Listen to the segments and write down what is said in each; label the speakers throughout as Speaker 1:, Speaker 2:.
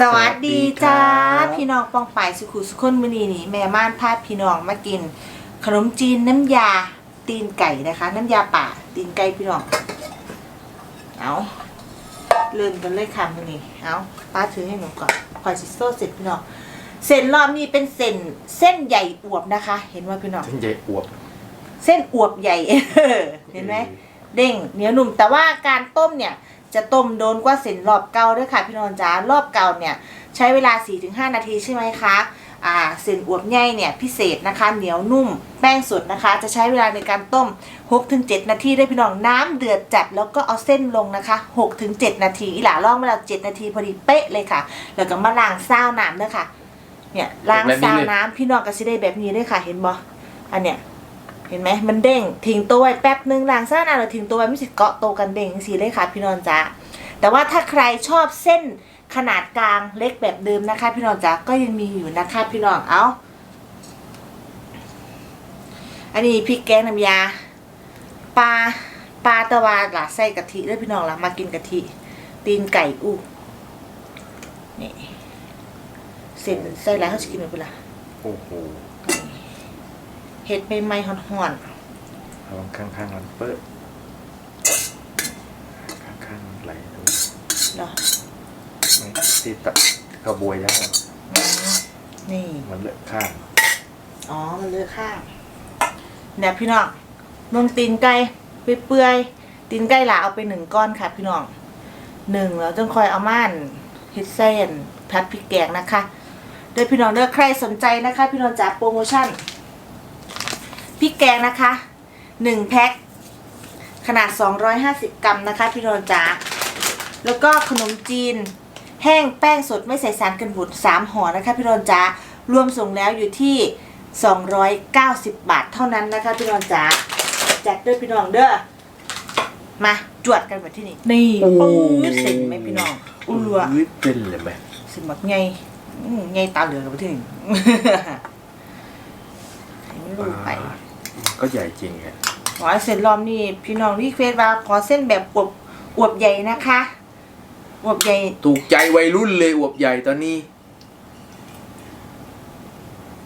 Speaker 1: สวัสดีจ้า
Speaker 2: สวัสดีครับ
Speaker 1: พี่น้องปองไปายสุขุสุขคนมือนีนี่แม่ม่านพาพี่น้องมากิน ขนมจีนน้ำยาตีนไก่นะคะ น้ำยาป่าตีนไก่พี่น้องเอาเริ่มกันเลยค่ะมือนี้เอาป้าถือให้หนูก่อนคอยซิโซ่เสร็จพี่น้องเส้นรอบนี้เป็นเส้นเส้นใหญ่อวบนะคะ เห็นว่าพี่น้อง
Speaker 2: เส้นใหญ่อวบ
Speaker 1: เส้นอวบใหญ่เห็นไหมเด้งเหนียวหนุ่มแต่ว่าการต้มเนี่ย จะต้มโดนกว่าเส้นรอบเก่าด้วยค่ะพี่นนท์จ๋ารอบเก่าเนี่ยใช้เวลา 4-5 นาทีใช่ไหมคะอ่าเส้นอวบใหญ่เนี่ยพิเศษนะคะเหนียวนุ่มแป้งสดนะคะ จะใช้เวลาในการต้ม 6-7 นาทีได้พี่น้องน้ำเดือดจัดแล้วก็เอาเส้นลงนะคะ 6-7 นาทีอีหล่าล่องมาแล้ว7นาทีพอดีเป๊ะเลยค่ะ แล้วก็มาล้างซ้าวน้ำด้วยค่ะเนี่ยล้างซ้าวน้ำพี่น้องก็สิได้แบบนี้ด้วยค่ะเห็นบ่อันเนี้ย เห็นไหมมันเด้งทิ้งตัวไว้แป๊บนึงหล้างซ่านานเราทิ้งตัวไว้ไม่สิเกาะโตกันเด้งสีเลยค่ะพี่นอนจ๊ะแต่ว่าถ้าใครชอบเส้นขนาดกลางเล็กแบบเดิมนะคะ พี่นอนจ๊ะก็ยังมีอยู่นะคะพี่นองเอาอันนี้พริกแกงน้ำยาปลาปลาตะวาหล่ะใส่กะทิด้วยพี่น้องล่ะมากินกะทิตีนไก่อู้นี่เส้นใส่แล้วเขาจะกินเป็นไร
Speaker 2: โอ้โห
Speaker 1: เห็ดใหม่ๆห่อน
Speaker 2: ระวังข้างๆมันเปิดข้างๆมันไหลตรงนี้
Speaker 1: ๆเหรอ
Speaker 2: ไม่ตีตะกระบวยได้
Speaker 1: อืมนี่
Speaker 2: มันเลอะข้าง
Speaker 1: อ๋อ มันเลือกข้างเนี่ยพี่น้องเมืองตีนไก่เปื่อยๆตีนไก่หลาเอาไปหนึ่งก้อนค่ะ พี่น้องหนึ่งแล้วต้องคอยเอาม่านเฮ็ดเส้นพัดพริกแกงนะคะเด้อพี่น้องเด้อใครสนใจนะคะ พี่น้องจากโปรโมชั่น พริกแกงนะคะหนึ่งแพ็คขนาด 250 กรัมนะคะ พี่น้องจ๋าแล้วก็ขนมจีน แห้งแป้งสดไม่ใส่สารกันบูด3ห่อนะคะ พี่รอนจ๋ารวมส่งแล้วอยู่ที่ 290 บาทเท่านั้นนะคะ พี่รอนจ๋าแจกด้วยพี่น้องเด้อมาจวดกันแบบที่นี่นี่ปื้ดเสร็จไหมพี่น้องอุ้รัว
Speaker 2: อุ๊ยเป็นเลยไหม
Speaker 1: เสร็จแบบไงอืมไงตาเหลือกแบบที่นี่ไม่รู้ไป
Speaker 2: มัน ก็ใหญ่จริงไง
Speaker 1: ขอให้เส้นรอบนี้พี่น้องรีเควสว่าขอเส้นแบบอวบอวบใหญ่นะคะอวบใหญ่
Speaker 2: ถูกใจวัยรุ่นเลยอวบใหญ่ตอนนี้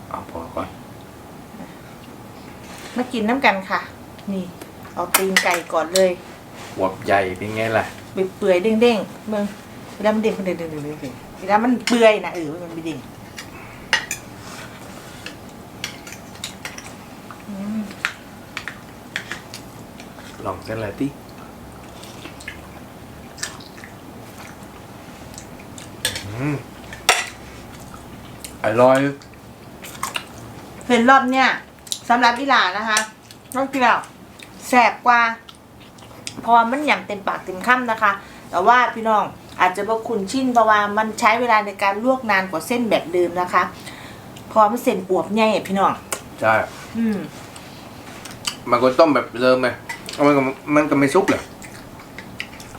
Speaker 2: เอาพอก่อน
Speaker 1: มากินน้ำกันค่ะ นี่ เอาตีนไก่ก่อนเลย
Speaker 2: อวบใหญ่เป็นไงล่ะ
Speaker 1: เปื่อยๆเด้งๆเมืองเวลามันเด้งมันเด้งเด้งเด้งเด้งเด้งเวลามันเปื่อยนะเออมันไม่เด้ง
Speaker 2: ลองเส้นอะไรติอืมอร่อย
Speaker 1: เห็นรอบเนี่ยสำหรับวิลานะคะต้องกินแล้วแสบกว่า เพราะว่ามันหยำเต็มปากเต็มคำนะคะ แต่ว่าพี่น้องอาจจะบ่คุ้นชินเพราะว่ามันใช้เวลาในการลวกนานกว่าเส้นแบบเดิมนะคะเพราะมันเส้นอวบใหญ่อะพี่น้อง
Speaker 2: ใช่
Speaker 1: อืม
Speaker 2: มันก็ต้มแบบเดิมไห มมันก็มันก็ไม่ซุกเลย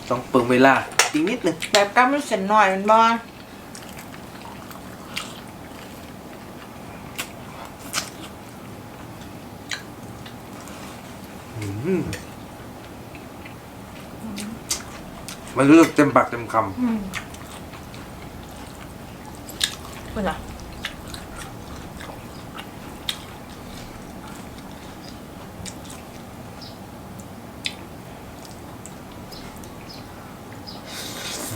Speaker 2: ต้องเปิงเวลาอีกนิดนึง
Speaker 1: แบบกล้ามมันเส้นหน่อยมันบอ
Speaker 2: อืมมันรู้สึกเต็มปากเต็มค
Speaker 1: อืมคุณอ่ กระ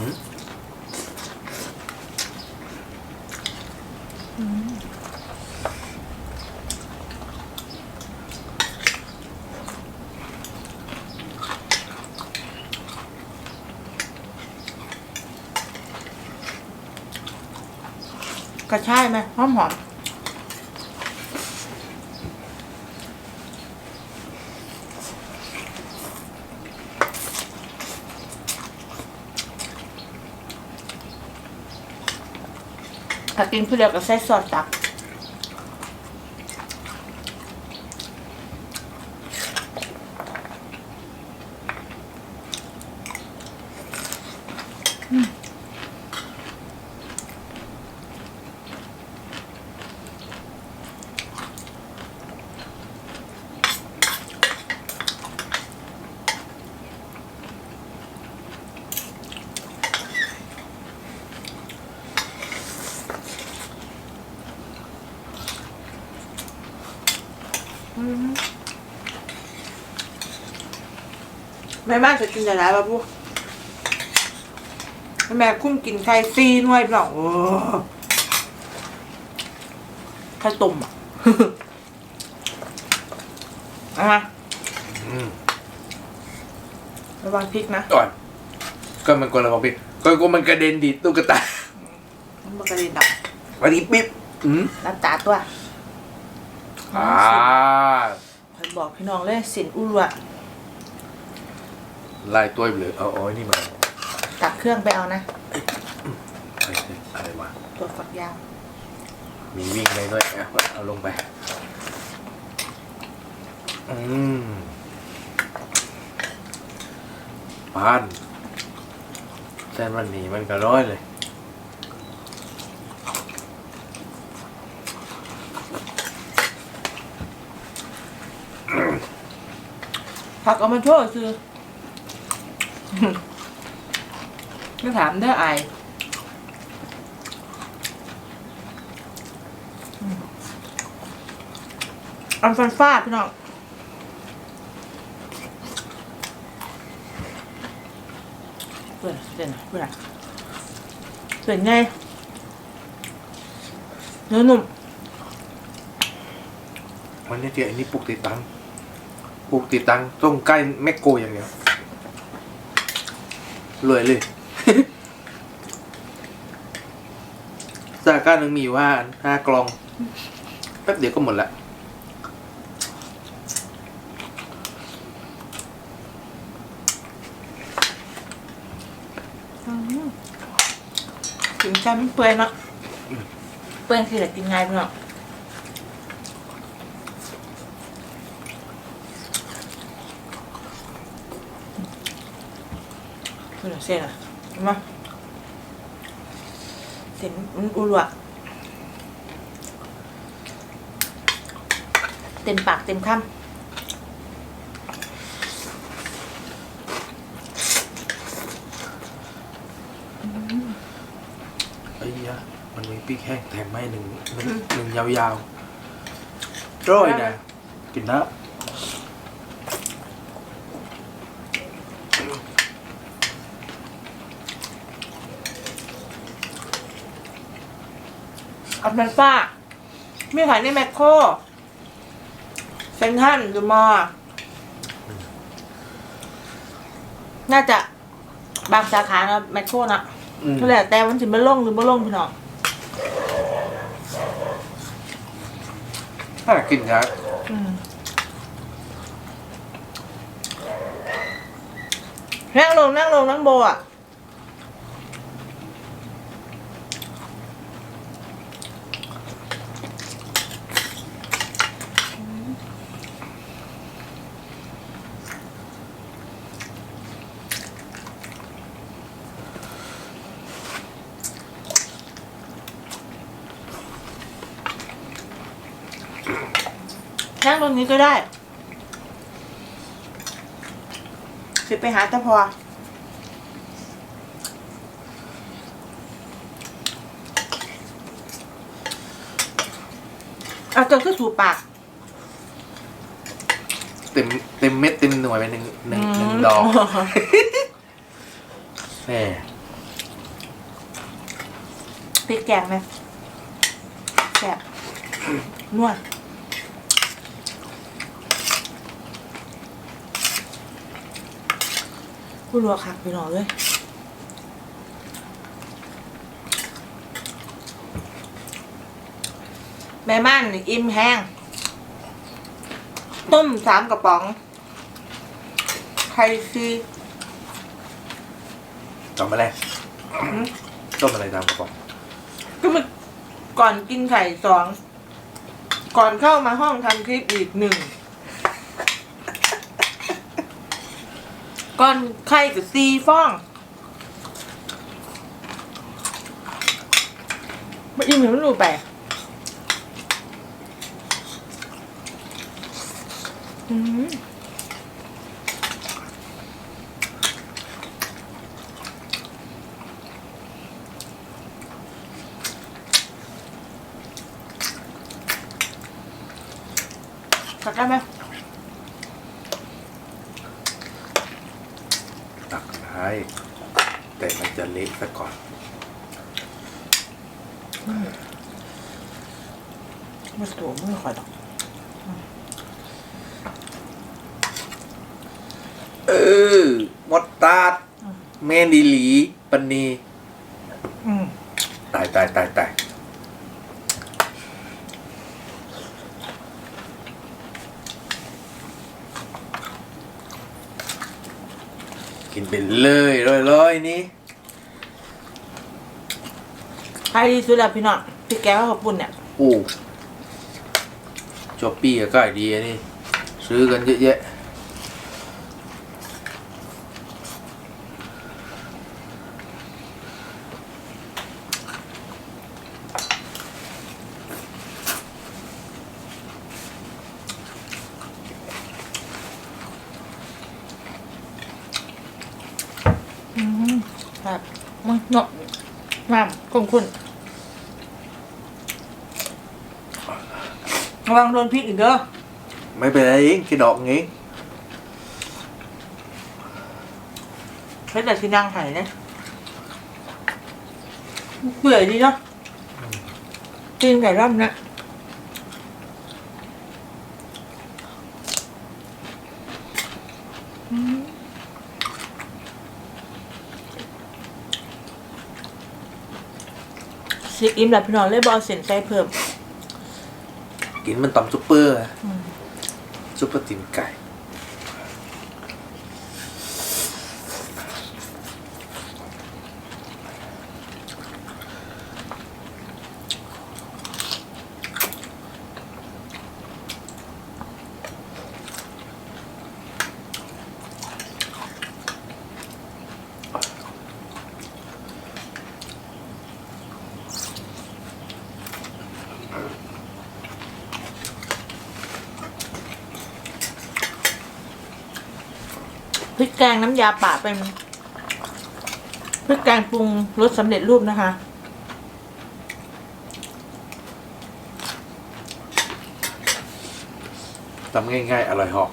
Speaker 1: ชายไหมหอมหอม ถ้ากินผู้เดียวก็ใส่ซอสตัก ม่บ้านจะกินอะไรบ้าปุ๊แม่คุ้มกินไข่ซีหน่วยเปล่าโอ้ไข่ต้มอะเอามา
Speaker 2: อืม
Speaker 1: ระวังพริกนะ
Speaker 2: ก่อนก็มันคนละของพี่ก็ก็มันกระเด็นดีดตุ๊กตา
Speaker 1: มันกระเด็นดับ
Speaker 2: วันนี้ปิ๊บอืม
Speaker 1: รับตาตัว
Speaker 2: อ่า
Speaker 1: คอยบอกพี่น้องเลยสินอุ้วะ
Speaker 2: ไล่ตัวไปเลยเอาเอาไอ้นี่มา
Speaker 1: ตักเครื่องไปเอานะ
Speaker 2: เฮ้ยเฮ้ยอะไรวะ
Speaker 1: ตัวฝักยาว
Speaker 2: มีวิ่งเลยด้วยเอาเอาลงไป อืมปานเส้นมันหนีมันก็ร้อยเลย
Speaker 1: ผักเอามาโชว์คือ ไม่ถามได้อายอืมอันฟันฟาดพี่น้องเพื่อนเพื่อนเพื่อนเพื่อนไงเนื้อนุ่ม
Speaker 2: วันนี้เจ๊อันนี้ปลูกติดตังปลูกติดตังต้องใกล้แมคโกอย่างเดียว รวยเลยสาก้าหนึ่งมีอยู่ห้าอันห้ากลอง แป๊บเดียวก็หมดละ
Speaker 1: ถึงใจไม่เปื่อยเนาะเปื่อยคือแต่กินง่ายพี่น้อง เพื่อนเส้นอะเห็นไหมเส้นมันอุระเต็มปากเต็มคำ
Speaker 2: ไอ้ยะมันมีปีกแห้งแถมให้หนึ่งหนึ่งหนึ่งยาวๆร้อยนะกินนะ
Speaker 1: อัลฟาฟ้า มีขายในแมคโครเซนทรันหรือมอ น่าจะบางสาขานะแมคโครนะ
Speaker 2: อืม
Speaker 1: ก็แล้วแต่มันสิมาลงหรือบ่ลงพี่น้อง
Speaker 2: ถ้ากินนะ
Speaker 1: อืมนั่งลงนั่งลงนั่งโบอะ นั่งตรงนี้ก็ได้สิไปหาตะพอเอาจนก็ถูปาก
Speaker 2: เต็มเต็มเม็ดเต็มหน่วยไปหนึ่งหนึ่งหนึ่งดอกแหม
Speaker 1: พริกแกงไหมแซ่บนวด ผู้รัวคักไปหน่อยเลยแม่ม่านนี่อิ่มแห้ง ต้มสามกระป๋องไข่ซี
Speaker 2: จำมาแล้วต้มอะไรตามกระป๋อง
Speaker 1: ก็มันก่อนกินไข่สอง ก่อนเข้ามาห้องทำคลิปอีกหนึ่ง ก่อนไข่กับซีฟ้องไม่อิ่มเหมือนไม่รู้ไปอืมตักได้ไหม
Speaker 2: ตักได้แต่มันจะ เละซะก่อน
Speaker 1: ไม่ตัวไม่ค่อยหรอก
Speaker 2: เออมดตาดเมนดีหลีปันนี
Speaker 1: อืม
Speaker 2: ตายตายตายตายกินไปเลยร้อยๆนี่
Speaker 1: ใครดีสุดแล้วพี่น้องพี่แกงข้าวปุ้นเนี่ย
Speaker 2: โอ้จอปปี้ก็ขายดีอันนี่ซื้อกันเยอะแยะ
Speaker 1: ครับมันเนาะน้ำคุ้นคุ้น ระวังโดนพริกอีกเด้อ
Speaker 2: ไม่เป็นไรเองกี่ดอกเอง
Speaker 1: เฮ้ยแต่ที่นั่งหายเนี่ยเปื่อยดีเนาะกินไก่ร่ำนะอืมสิอิ่มแล้วพี่น้องเลยบเอาเส้นใส่เพิ่ม
Speaker 2: กินมันตำซุปเปอร์อะซุปเปอร์ตีนไก่
Speaker 1: พริกแกงน้ำยาป่าเป็นพริกแกงปรุงรสสำเร็จรูปนะคะ
Speaker 2: ทำง่ายๆ อร่อยเหอก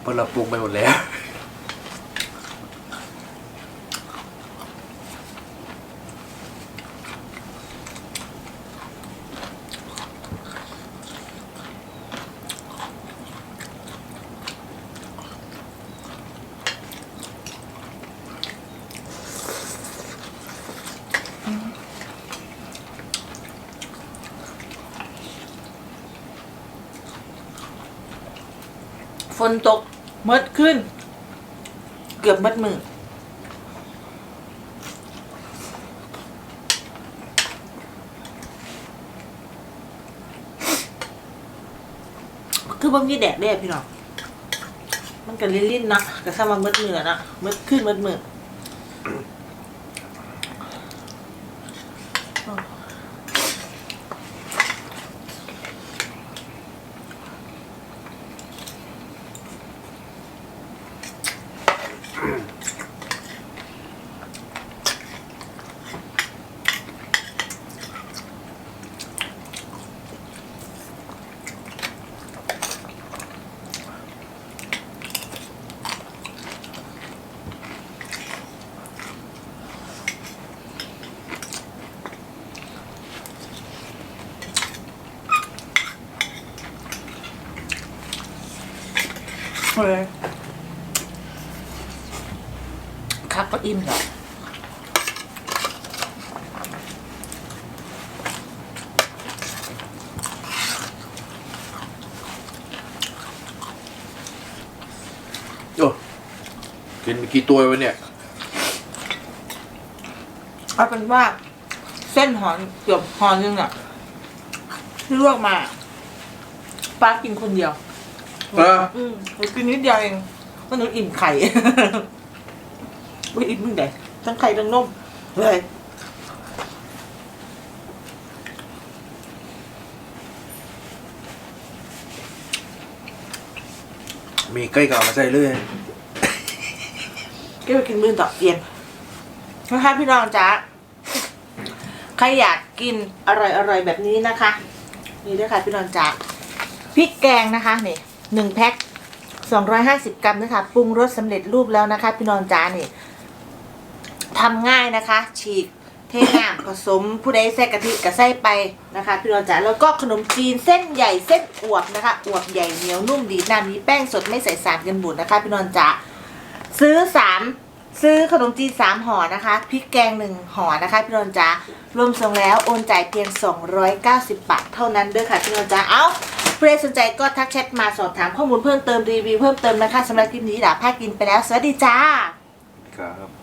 Speaker 2: เพราะเราปรุงไปหมดแล้ว
Speaker 1: ฝนตกเมดขึ้น เกือบเมดมือคือบ่มีแดดแด้พี่น้อง มันก็ลิ้นๆนะก็เข้ามาเมดมือนะเมดขึ้นเมดมือ เลยครับก็อิ่มแล้ว
Speaker 2: โอ้กินไปกี่ตัววะเนี่ย
Speaker 1: เอาเป็นว่า เส้นหอนเกือบหอนนึงอะที่ลวกมาป้ากินคนเดียว
Speaker 2: เออ
Speaker 1: อืมหนูกินนิดเดียวเองเพราะหนูอิ่มไข่ อุ้ยอิ่มมึงเด็ทั้งไข่ทั้งนมเลย
Speaker 2: มีใกล้เก่ามาใส่เลย
Speaker 1: ก็ไปกินมื้อต่อเย็นนะคะพี่น้องจ๊ะใครอยากกินอร่อยๆแบบนี้นะคะ นี่ด้วยค่ะพี่น้องจ๊ะพริกแกงนะคะนี่ หนึ่งแพ็คสองร้อยห้าสิบกรัมนะคะปรุงรสสำเร็จรูปแล้วนะคะ พี่นอนจ้านี่ทำง่ายนะคะ ฉีกเทน้ำผสมผู้ใดใส่กะทิกับใส่ไปนะคะ พี่นอนจ๋าแล้วก็ขนมจีนเส้นใหญ่เส้นอวบนะคะอวบใหญ่เหนียวนุ่มดีน้ำนี้แป้งสดไม่ใส่สารกันบูดนะคะ พี่นอนจ๋าซื้อสามซื้อขนมจีนสามห่อนะคะพริกแกงหนึ่งห่อนะคะพี่นนจ๋ารวมส่งแล้วโอนจ่ายเพียง 290 บาทเท่านั้นเด้วยค่ะพี่นนจ๋าเอ้า เพื่อสนใจก็ทักแชทมาสอบถามข้อมูลเพิ่มเติมรีวิวเพิ่มเติมนะคะสำหรับคลิปนี้ดาบผ้ากินไปแล้ว สวัสดีจ้า
Speaker 2: ครับ